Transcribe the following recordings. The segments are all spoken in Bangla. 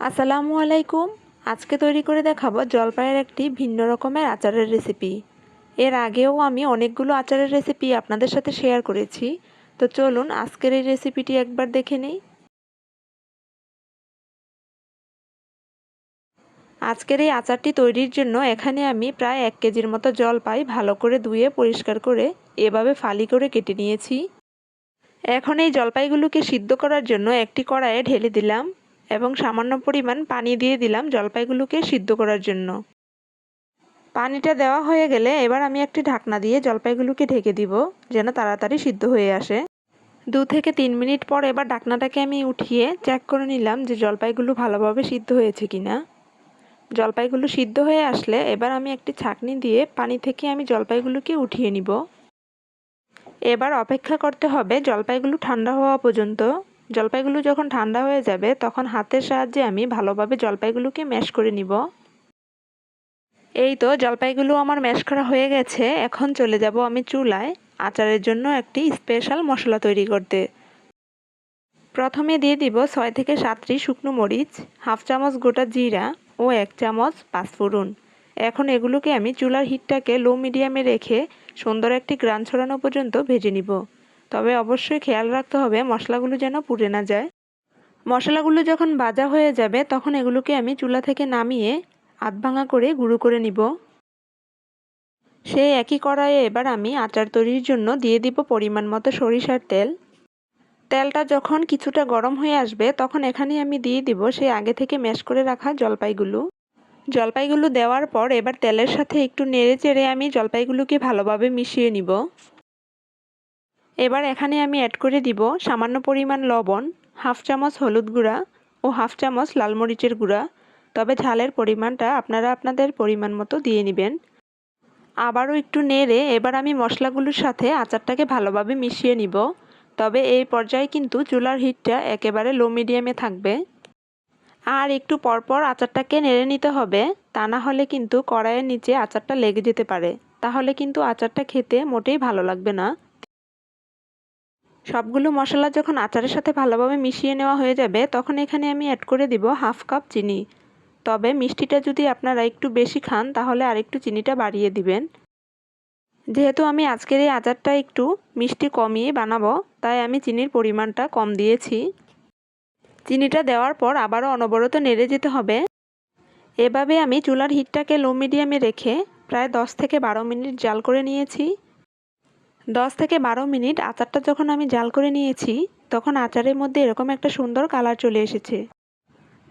আসসালামু আলাইকুম। আজকে তৈরি করে দেখাবো জলপাইয়ের একটি ভিন্ন রকমের আচারের রেসিপি এর আগেও আমি অনেকগুলো আচারের রেসিপি আপনাদের সাথে শেয়ার করেছি। তো চলুন আজকের এই রেসিপিটি একবার দেখে নিই। আজকের এই আচারটি তৈরির জন্য এখানে আমি প্রায় এক কেজির মতো জলপাই ভালো করে ধুয়ে পরিষ্কার করে এভাবে ফালি করে কেটে নিয়েছি। এখন এই জলপাইগুলোকে সিদ্ধ করার জন্য একটি কড়াইয়ে ঢেলে দিলাম। এবং সামান্য পরিমাণ পানি দিয়ে দিলাম জলপাইগুলোকে সিদ্ধ করার জন্য। পানিটা দেওয়া হয়ে গেলে এবার আমি একটি ঢাকনা দিয়ে জলপাইগুলোকে ঢেকে দিব, যেন তাড়াতাড়ি সিদ্ধ হয়ে আসে। দু থেকে তিন মিনিট পর এবার ঢাকনাটাকে আমি উঠিয়ে চেক করে নিলাম যে জলপাইগুলো ভালোভাবে সিদ্ধ হয়েছে কিনা। জলপাইগুলো সিদ্ধ হয়ে আসলে এবার আমি একটি ছাকনি দিয়ে পানি থেকে আমি জলপাইগুলোকে উঠিয়ে নিব। এবার অপেক্ষা করতে হবে জলপাইগুলো ঠান্ডা হওয়া পর্যন্ত। জলপাইগুলো যখন ঠান্ডা হয়ে যাবে, তখন হাতের সাহায্যে আমি ভালোভাবে জলপাইগুলোকে ম্যাশ করে নিব। এই তো জলপাইগুলো আমার ম্যাশ করা হয়ে গেছে। এখন চলে যাব আমি চুলায় আচারের জন্য একটি স্পেশাল মশলা তৈরি করতে। প্রথমে দিয়ে দিব ছয় থেকে সাতটি শুকনো মরিচ, হাফ চামচ গোটা জিরা ও এক চামচ পাঁচফোড়ন। এখন এগুলোকে আমি চুলার হিটটাকে লো মিডিয়ামে রেখে সুন্দর একটি গ্রান ছড়ানো পর্যন্ত ভেজে নিব। তবে অবশ্যই খেয়াল রাখতে হবে মশলাগুলো যেন পুড়ে না যায়। মশলাগুলো যখন ভাজা হয়ে যাবে, তখন এগুলোকে আমি চুলা থেকে নামিয়ে আধ ভাঙা করে গুঁড়ো করে নিব। সেই একই কড়াইয়ে এবার আমি আচার তৈরির জন্য দিয়ে দিব পরিমাণ মতো সরিষার তেল। তেলটা যখন কিছুটা গরম হয়ে আসবে, তখন এখানে আমি দিয়ে দিব সেই আগে থেকে ম্যাশ করে রাখা জলপাইগুলো। জলপাইগুলো দেওয়ার পর এবার তেলের সাথে একটু নেড়ে চেড়ে আমি জলপাইগুলোকে ভালোভাবে মিশিয়ে নিব। এবার এখানে আমি অ্যাড করে দিব সামান্য পরিমাণ লবণ হাফ চামচ হলুদ গুঁড়া ও হাফ চামচ লাল মরিচের গুঁড়া। তবে ঝালের পরিমাণটা আপনারা আপনাদের পরিমাণ মতো দিয়ে নেবেন। আবারও একটু নেড়ে এবার আমি মশলাগুলোর সাথে আচারটাকে ভালোভাবে মিশিয়ে নিব। তবে এই পর্যায়ে কিন্তু চুলার হিটটা একেবারে লো মিডিয়ামে থাকবে। আর একটু পরপর আচারটাকে নেড়ে নিতে হবে, তা না হলে কিন্তু কড়াইয়ের নিচে আচারটা লেগে যেতে পারে। তাহলে কিন্তু আচারটা খেতে মোটেই ভালো লাগবে না। সবগুলো মশলা যখন আচারের সাথে ভালোভাবে মিশিয়ে নেওয়া হয়ে যাবে, তখন এখানে আমি অ্যাড করে দিব হাফ কাপ চিনি। তবে মিষ্টিটা যদি আপনারা একটু বেশি খান, তাহলে আরেকটু চিনিটা বাড়িয়ে দিবেন। যেহেতু আমি আজকের এই আচারটা একটু মিষ্টি কমিয়ে বানাবো, তাই আমি চিনির পরিমাণটা কম দিয়েছি। চিনিটা দেওয়ার পর আবারও অনবরত নেড়ে যেতে হবে। এভাবে আমি চুলার হিটটাকে লো মিডিয়ামে রেখে প্রায় দশ থেকে বারো মিনিট জাল করে নিয়েছি। দশ থেকে বারো মিনিট আচারটা যখন আমি জাল করে নিয়েছি, তখন আচারের মধ্যে এরকম একটা সুন্দর কালার চলে এসেছে।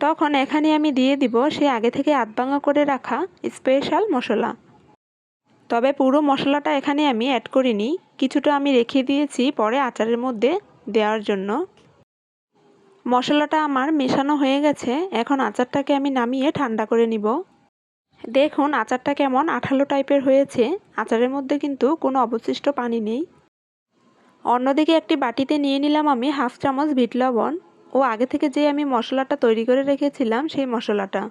তখন এখানে আমি দিয়ে দিব সে আগে থেকে আধভাঙা করে রাখা স্পেশাল মশলা। তবে পুরো মশলাটা এখানে আমি অ্যাড করিনি, কিছুটা আমি রেখে দিয়েছি পরে আচারের মধ্যে দেওয়ার জন্য। মশলাটা আমার মেশানো হয়ে গেছে, এখন আচারটাকে আমি নামিয়ে ঠান্ডা করে নিব। দেখুন, আচারটা কেমন? আঠালো টাইপের হয়েছে। আচারের মধ্যে কিন্তু কোনো অবশিষ্ট পানি নেই। অন্যদিকে একটি বাটিতে নিয়ে নিলাম আমি হাফ চামচ বিট লবণ। ও আগে থেকে যে আমি মশলাটা তৈরি করে রেখেছিলাম, সেই মশলাটা।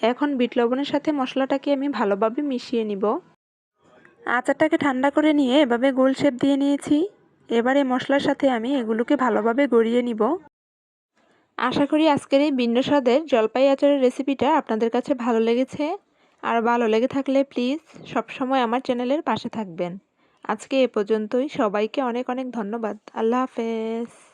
এখন বিট লবণের সাথে মশলাটাকে আমি ভালোভাবে মিশিয়ে নিব। আচারটাকে ঠান্ডা করে নিয়ে এভাবে গোল শেপ দিয়ে নিয়েছি। এবারে মশলার সাথে আমি এগুলোকে ভালোভাবে গড়িয়ে নিব। আশা করি আজকের এই ভিন্ন স্বাদের জলপাই আচারের রেসিপিটা আপনাদের কাছে ভালো লেগেছে। আর ভালো লেগে থাকলে প্লিজ সবসময় আমার চ্যানেলের পাশে থাকবেন। আজকে এ পর্যন্তই। সবাইকে অনেক অনেক ধন্যবাদ। আল্লাহ হাফেজ।